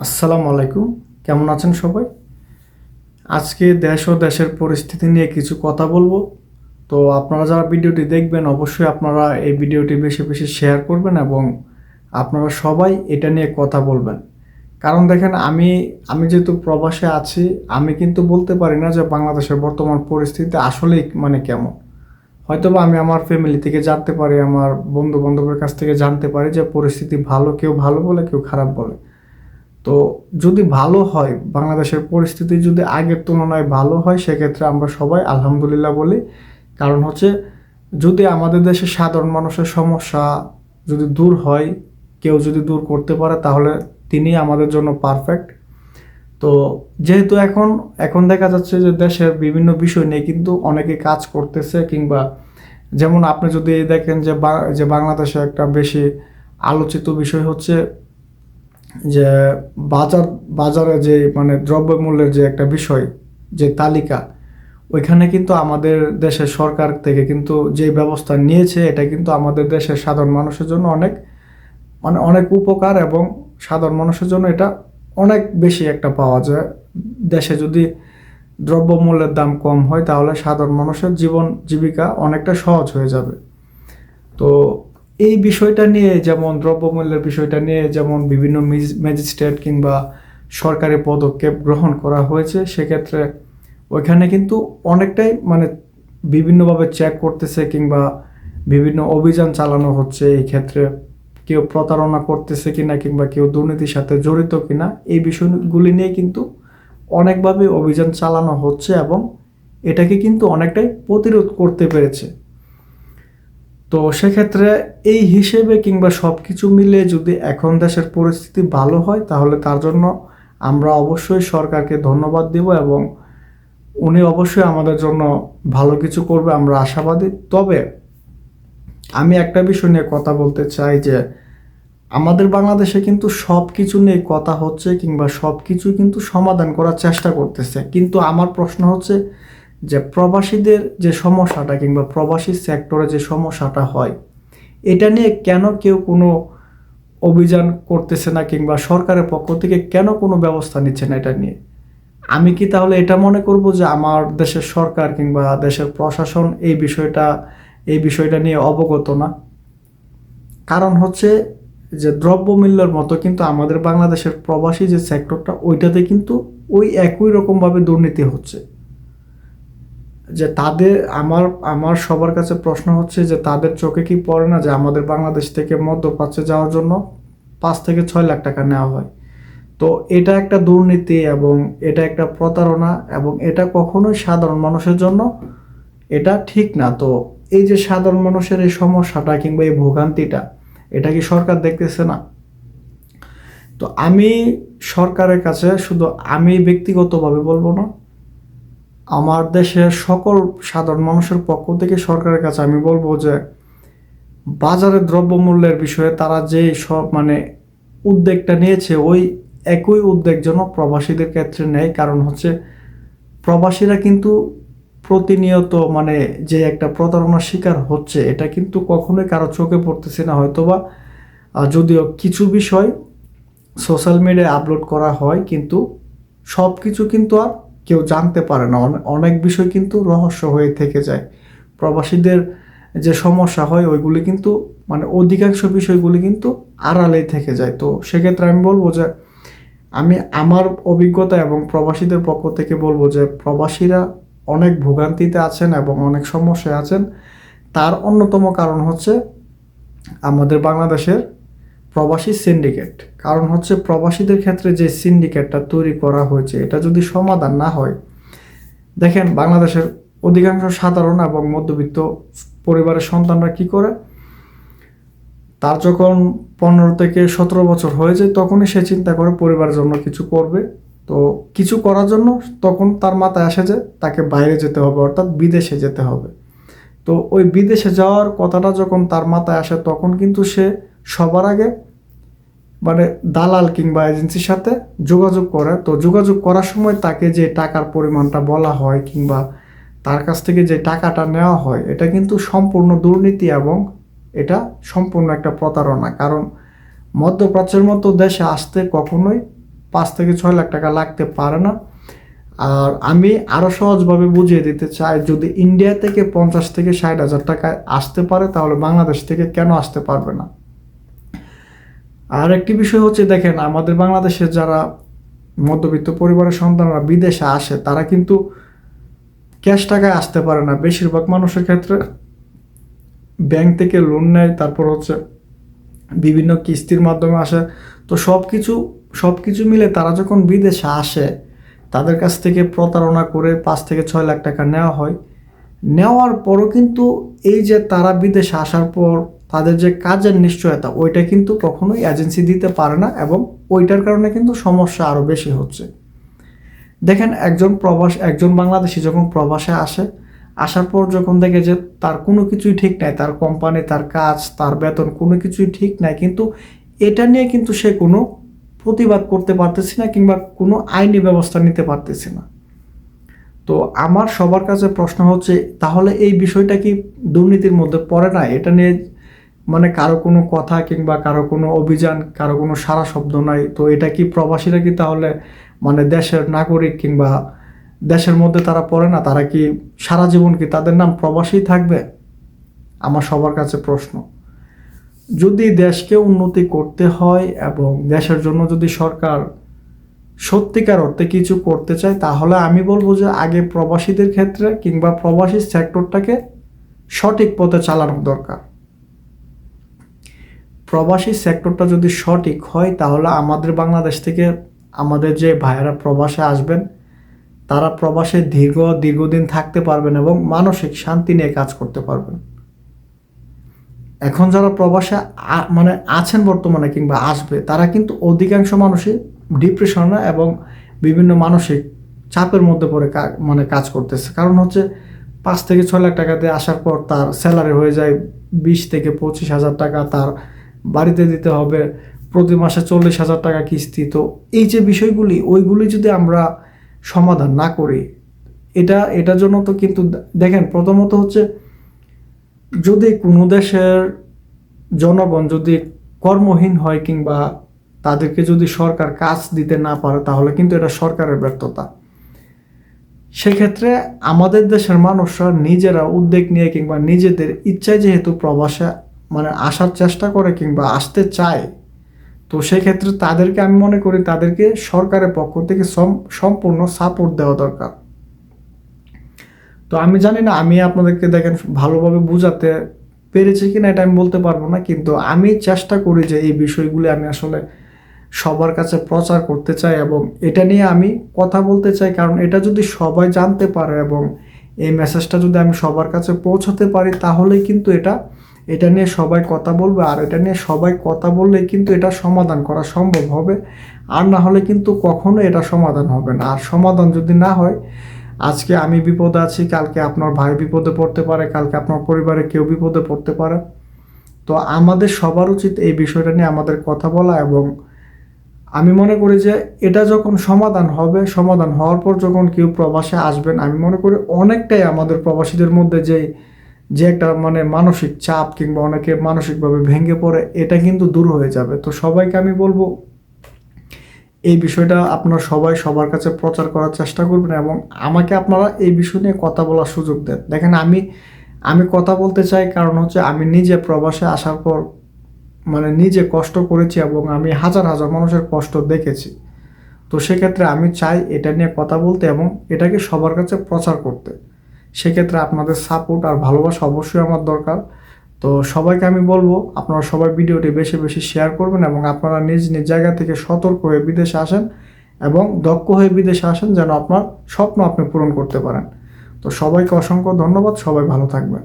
আসসালামু আলাইকুম। কেমন আছেন সবাই? আজকে দেশ ও দেশের পরিস্থিতি নিয়ে কিছু কথা বলব। তো আপনারা যারা ভিডিওটি দেখবেন, অবশ্যই আপনারা এই ভিডিওটি বেশি বেশি শেয়ার করবেন এবং আপনারা সবাই এটা নিয়ে কথা বলবেন। কারণ দেখেন, আমি আমি যেহেতু প্রবাসে আছি, আমি কিন্তু বলতে পারি না যে বাংলাদেশের বর্তমান পরিস্থিতি আসলেই মানে কেমন। হয়তোবা আমি আমার ফ্যামিলি থেকে জানতে পারি, আমার বন্ধু বান্ধবের কাছ থেকে জানতে পারি যে পরিস্থিতি ভালো, কেউ ভালো বলে, কেউ খারাপ বলে। তো যদি ভালো হয়, বাংলাদেশের পরিস্থিতি যদি আগের তুলনায় ভালো হয়, সেক্ষেত্রে আমরা সবাই আলহামদুলিল্লাহ বলি। কারণ হচ্ছে, যদি আমাদের দেশে সাধারণ মানুষের সমস্যা যদি দূর হয়, কেউ যদি দূর করতে পারে, তাহলে তিনি আমাদের জন্য পারফেক্ট তো যেহেতু এখন এখন দেখা যাচ্ছে যে দেশের বিভিন্ন বিষয় নিয়ে কিন্তু অনেকে কাজ করতেছে, কিংবা যেমন আপনি যদি দেখেন যে যে বাংলাদেশে একটা বেশি আলোচিত বিষয় হচ্ছে যে বাজার, বাজারে যে মানে দ্রব্যমূল্যের যে একটা বিষয়, যে তালিকা, ওইখানে কিন্তু আমাদের দেশের সরকার থেকে কিন্তু যে ব্যবস্থা নিয়েছে, এটা কিন্তু আমাদের দেশের সাধারণ মানুষের জন্য অনেক মানে অনেক উপকার এবং সাধারণ মানুষের জন্য এটা অনেক বেশি একটা পাওয়া যায়। দেশে যদি দ্রব্যমূল্যের দাম কম হয়, তাহলে সাধারণ মানুষের জীবন, জীবিকা অনেকটা সহজ হয়ে যাবে। তো এই বিষয়টা নিয়ে, যেমন দ্রব্যমূল্যের বিষয়টা নিয়ে, যেমন বিভিন্ন ম্যাজিস্ট্রেট কিংবা সরকারি পদক্ষেপ গ্রহণ করা হয়েছে, সেক্ষেত্রে ওইখানে কিন্তু অনেকটাই মানে বিভিন্নভাবে চেক করতেছে কিংবা বিভিন্ন অভিযান চালানো হচ্ছে। এই ক্ষেত্রে কেউ প্রতারণা করতেছে কিনা কিংবা কেউ দুর্নীতির সাথে জড়িত কিনা, এই বিষয়গুলি নিয়ে কিন্তু অনেকভাবে অভিযান চালানো হচ্ছে এবং এটাকে কিন্তু অনেকটাই প্রতিরোধ করতে পেরেছে। তো সেক্ষেত্রে এই হিসেবে কিংবা সব কিছু মিলে যদি এখন দেশের পরিস্থিতি ভালো হয়, তাহলে তার জন্য আমরা অবশ্যই সরকারকে ধন্যবাদ দিব এবং উনি অবশ্যই আমাদের জন্য ভালো কিছু করবে, আমরা আশাবাদী। তবে আমি একটা বিষয় নিয়ে কথা বলতে চাই যে, আমাদের বাংলাদেশে কিন্তু সব কিছু নিয়ে কথা হচ্ছে কিংবা সব কিছু কিন্তু সমাধান করার চেষ্টা করতেছে। কিন্তু আমার প্রশ্ন হচ্ছে যে প্রবাসীদের যে সমস্যাটা কিংবা প্রবাসী সেক্টরে যে সমস্যাটা হয়, এটা নিয়ে কেন কেউ কোনো অভিযান করতেছে না কিংবা সরকারের পক্ষ থেকে কেন কোনো ব্যবস্থা নিচ্ছে না এটা নিয়ে? আমি কি তাহলে এটা মনে করব যে আমার দেশের সরকার কিংবা দেশের প্রশাসন এই বিষয়টা এই বিষয়টা নিয়ে অবগত না? কারণ হচ্ছে যে দ্রব্যমূল্যের মতো কিন্তু আমাদের বাংলাদেশের প্রবাসী যে সেক্টরটা, ওইটাতে কিন্তু ওই একই রকমভাবে দুর্নীতি হচ্ছে। যে তাদের, আমার আমার সবার কাছে প্রশ্ন হচ্ছে যে তাদের চোখে কি পড়ে না যে আমাদের বাংলাদেশ থেকে মধ্যপ্রাচ্যে যাওয়ার জন্য পাঁচ থেকে ছয় লাখ টাকা নেওয়া হয়? তো এটা একটা দুর্নীতি এবং এটা একটা প্রতারণা এবং এটা কখনোই সাধারণ মানুষের জন্য এটা ঠিক না। তো এই যে সাধারণ মানুষের এই সমস্যাটা কিংবা এই ভোগান্তিটা, এটা কি সরকার দেখতেছে না? তো আমি সরকারের কাছে শুধু আমি ব্যক্তিগতভাবে বলব না আমার দেশের সকল সাধারণ মানুষের পক্ষ থেকে সরকারের কাছে আমি বলব যে বাজারে দ্রব্যমূল্যের বিষয়ে তারা যে সব মানে উদ্যোগটা নিয়েছে ওই একই উদ্যোগ যেন প্রবাসীদের ক্ষেত্রে নেয়। কারণ হচ্ছে প্রবাসীরা কিন্তু প্রতিনিয়ত মানে যে একটা প্রতারণার শিকার হচ্ছে এটা কিন্তু কখনোই কারও চোখে পড়তেছে না। হয়তোবা আহ, যদিও কিছু বিষয় সোশ্যাল মিডিয়ায় আপলোড করা হয় কিন্তু সব কিছু কিন্তু আর কেউ জানতে পারে না। অনে- অনেক বিষয় কিন্তু রহস্য হয়ে থেকে যায়। প্রবাসীদের যে সমস্যা হয়, ওইগুলি কিন্তু মানে অধিকাংশ বিষয়গুলি কিন্তু আড়ালেই থেকে যায়। তো সেক্ষেত্রে আমি বলব যে, আমি আমার অভিজ্ঞতা এবং প্রবাসীদের পক্ষ থেকে বলব যে, প্রবাসীরা অনেক ভোগান্তিতে আছেন এবং অনেক সমস্যায় আছেন। তার অন্যতম কারণ হচ্ছে আমাদের বাংলাদেশের প্রবাসী সিন্ডিকেট কারণ হচ্ছে প্রবাসীদের ক্ষেত্রে যে সিন্ডিকেটটা তৈরি করা হয়েছে, এটা যদি সমাধান না হয়, দেখেন বাংলাদেশের অধিকাংশ সাধারণ এবং মধ্যবিত্ত পরিবারের সন্তানরা কি করে? তার যখন পনেরো থেকে সতেরো বছর হয়ে যায়, তখনই সে চিন্তা করে পরিবারের জন্য কিছু করবে। তো কিছু করার জন্য তখন তার মাথায় আসে যে তাকে বাইরে যেতে হবে, অর্থাৎ বিদেশে যেতে হবে। তো ওই বিদেশে যাওয়ার কথাটা যখন তার মাথায় আসে, তখন কিন্তু সে সবার আগে মানে দালাল কিংবা এজেন্সির সাথে যোগাযোগ করে। তো যোগাযোগ করার সময় তাকে যে টাকার পরিমাণটা বলা হয় কিংবা তার কাছ থেকে যে টাকাটা নেওয়া হয়, এটা কিন্তু সম্পূর্ণ দুর্নীতি এবং এটা সম্পূর্ণ একটা প্রতারণা। কারণ মধ্যপ্রাচ্যের মতো দেশে আসতে কখনোই পাঁচ থেকে ছয় লাখ টাকা লাগতে পারে না। আর আমি আরও সহজভাবে বুঝিয়ে দিতে চাই, যদি ইন্ডিয়া থেকে পঞ্চাশ থেকে ষাট হাজার টাকায় আসতে পারে, তাহলে বাংলাদেশ থেকে কেন আসতে পারবে না? আর একটি বিষয় হচ্ছে, দেখেন, আমাদের বাংলাদেশে যারা মধ্যবিত্ত পরিবারের সন্তানরা বিদেশে আসে, তারা কিন্তু ক্যাশ টাকায় আসতে পারে না। বেশিরভাগ মানুষের ক্ষেত্রে ব্যাংক থেকে লোন নেয়, তারপর হচ্ছে বিভিন্ন কিস্তির মাধ্যমে আসে। তো সব কিছু সব কিছু মিলে তারা যখন বিদেশে আসে, তাদের কাছ থেকে প্রতারণা করে পাঁচ থেকে ছয় লাখ টাকা নেওয়া হয়। নেওয়ার পরও কিন্তু এই যে তারা বিদেশে আসার পর তাদের যে কাজের নিশ্চয়তা, ওইটা কিন্তু কখনোই এজেন্সি দিতে পারে না এবং ওইটার কারণে কিন্তু সমস্যা আরও বেশি হচ্ছে। দেখেন, একজন প্রবাস, একজন বাংলাদেশি যখন প্রবাসে আসে, আসার পর যখন দেখে যে তার কোনো কিছুই ঠিক নাই, তার কোম্পানি তার কাজ, তার বেতন কোনো কিছুই ঠিক নাই, কিন্তু এটা নিয়ে কিন্তু সে কোনো প্রতিবাদ করতে পারতেছে না কিংবা কোনো আইনি ব্যবস্থা নিতে পারতেছে না। তো আমার সবার কাছে প্রশ্ন হচ্ছে, তাহলে এই বিষয়টা কি দুর্নীতির মধ্যে পড়ে না? এটা নিয়ে মানে কারও কোনো কথা কিংবা কারও কোনো অভিযান, কারও কোনো সারা শব্দ নাই। তো এটা কি প্রবাসীরা কি তাহলে মানে দেশের নাগরিক কিংবা দেশের মধ্যে তারা পড়ে না? তারা কি সারা জীবন কি তাদের নাম প্রবাসী থাকবে? আমার সবার কাছে প্রশ্ন। যদি দেশকে উন্নতি করতে হয় এবং দেশের জন্য যদি সরকার সত্যিকার অর্থে কিছু করতে চায়, তাহলে আমি বলব যে আগে প্রবাসীদের ক্ষেত্রে কিংবা প্রবাসী সেক্টরটাকে সঠিক পথে চালানো দরকার। প্রবাসী সেক্টরটা যদি সঠিক হয়, তাহলে আমাদের বাংলাদেশ থেকে আমাদের যে ভাইয়েরা প্রবাসে আসবেন, তারা প্রবাসে দীর্ঘ, দীর্ঘদিন থাকতে পারবেন এবং মানসিক শান্তি নিয়ে কাজ করতে পারবেন। এখন যারা প্রবাসে মানে আছেন বর্তমানে কিংবা আসবে, তারা কিন্তু অধিকাংশ মানুষই ডিপ্রেশনে এবং বিভিন্ন মানসিক চাপের মধ্যে পড়ে মানে কাজ করতেছে। কারণ হচ্ছে পাঁচ থেকে ছয় লাখ টাকা দিয়ে আসার পর তার স্যালারি হয়ে যায় বিশ থেকে পঁচিশ হাজার টাকা, তার বাড়িতে দিতে হবে, প্রতি মাসে চল্লিশ হাজার টাকা কিস্তি। তো এই যে বিষয়গুলি, ওইগুলি যদি আমরা সমাধান না করি, এটা, এটার জন্য তো কিন্তু দেখেন, প্রথমত হচ্ছে যদি কোনো দেশের জনগণ যদি কর্মহীন হয় কিংবা তাদেরকে যদি সরকার কাজ দিতে না পারে, তাহলে কিন্তু এটা সরকারের ব্যর্থতা। সেক্ষেত্রে আমাদের দেশের মানুষরা নিজেরা উদ্যোগ নিয়ে কিংবা নিজেদের ইচ্ছায় যেহেতু প্রবাসে মানে আসার চেষ্টা করে কিংবা আসতে চায়, তো সেক্ষেত্রে তাদেরকে আমি মনে করি তাদেরকে সরকারের পক্ষ থেকে সম্পূর্ণ সাপোর্ট দেওয়া দরকার। তো আমি জানি না, আমি আপনাদেরকে দেখেন ভালোভাবে বুঝাতে পেরেছি কিনা এটা আমি বলতে পারব না, কিন্তু আমি চেষ্টা করি যে এই বিষয়গুলি আমি আসলে সবার কাছে প্রচার করতে চাই এবং এটা নিয়ে আমি কথা বলতে চাই, কারণ এটা যদি সবাই জানতে পারে এবং এই মেসেজটা যদি আমি সবার কাছে পৌঁছাতে পারি, তাহলেই কিন্তু এটা এটা নিয়ে সবাই কথা বলবে, আর এটা নিয়ে সবাই কথা বললেই কিন্তু এটা সমাধান করা সম্ভব হবে। আর না হলে কিন্তু কখনো এটা সমাধান হবে না। আর সমাধান যদি না হয়, আজকে আমি বিপদে আছি, কালকে আপনার ভাই বিপদে পড়তে পারে, কালকে আপনার পরিবারে কেউ বিপদে পড়তে পারে। তো আমাদের সবার উচিত এই বিষয়টা নিয়ে আমাদের কথা বলা এবং আমি মনে করি যে এটা যখন সমাধান হবে, সমাধান হওয়ার পর যখন কেউ প্রবাসে আসবেন, আমি মনে করি অনেকটাই আমাদের প্রবাসীদের মধ্যে যে যে একটা মানে মানসিক চাপ কিংবা অনেকে মানসিকভাবে ভেঙে পড়ে, এটা কিন্তু দূর হয়ে যাবে। তো সবাইকে আমি বলব, এই বিষয়টা আপনারা সবাই সবার কাছে প্রচার করার চেষ্টা করবেন এবং আমাকে আপনারা এই বিষয় নিয়ে কথা বলার সুযোগ দেন। দেখেন, আমি আমি কথা বলতে চাই কারণ হচ্ছে আমি নিজে প্রবাসে আসার পর মানে নিজে কষ্ট করেছি এবং আমি হাজার হাজার মানুষের কষ্ট দেখেছি। তো সেক্ষেত্রে আমি চাই এটা নিয়ে কথা বলতে এবং এটাকে সবার কাছে প্রচার করতে। সেক্ষেত্রে আপনাদের সাপোর্ট আর ভালোবাসা অবশ্যই আমার দরকার। তো সবাইকে আমি বলব, আপনারা সবাই ভিডিওটি বেশি বেশি শেয়ার করবেন এবং আপনারা নিজ নিজ জায়গা থেকে সতর্ক হয়ে বিদেশে আসেন এবং দক্ষ হয়ে বিদেশে আসেন যেন আপনার স্বপ্ন আপনি পূরণ করতে পারেন। তো সবাইকে অসংখ্য ধন্যবাদ, সবাই ভালো থাকবেন।